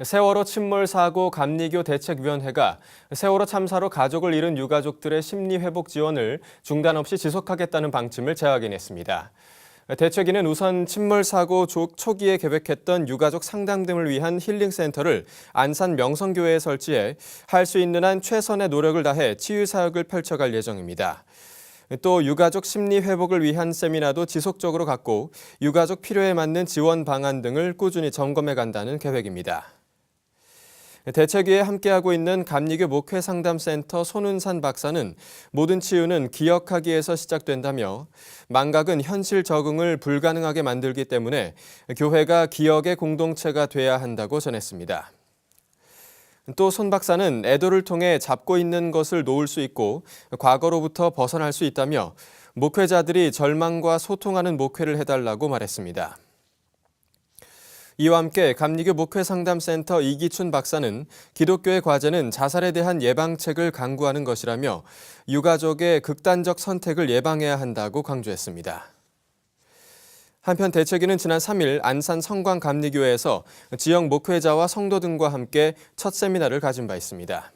세월호 침몰 사고 감리교 대책위원회가 세월호 참사로 가족을 잃은 유가족들의 심리 회복 지원을 중단 없이 지속하겠다는 방침을 재확인했습니다. 대책위는 우선 침몰 사고 조- 초기에 계획했던 유가족 상담 등을 위한 힐링 센터를 안산 명성교회에 설치해 할 수 있는 한 최선의 노력을 다해 치유 사역을 펼쳐갈 예정입니다. 또 유가족 심리 회복을 위한 세미나도 지속적으로 갖고 유가족 필요에 맞는 지원 방안 등을 꾸준히 점검해 간다는 계획입니다. 대책위에 함께하고 있는 감리교 목회 상담센터 손은산 박사는 모든 치유는 기억하기에서 시작된다며 망각은 현실 적응을 불가능하게 만들기 때문에 교회가 기억의 공동체가 돼야 한다고 전했습니다. 또 손 박사는 애도를 통해 잡고 있는 것을 놓을 수 있고 과거로부터 벗어날 수 있다며 목회자들이 절망과 소통하는 목회를 해달라고 말했습니다. 이와 함께 감리교 목회상담센터 이기춘 박사는 기독교의 과제는 자살에 대한 예방책을 강구하는 것이라며 유가족의 극단적 선택을 예방해야 한다고 강조했습니다. 한편 대책위는 지난 3일 안산 성광감리교회에서 지역 목회자와 성도 등과 함께 첫 세미나를 가진 바 있습니다.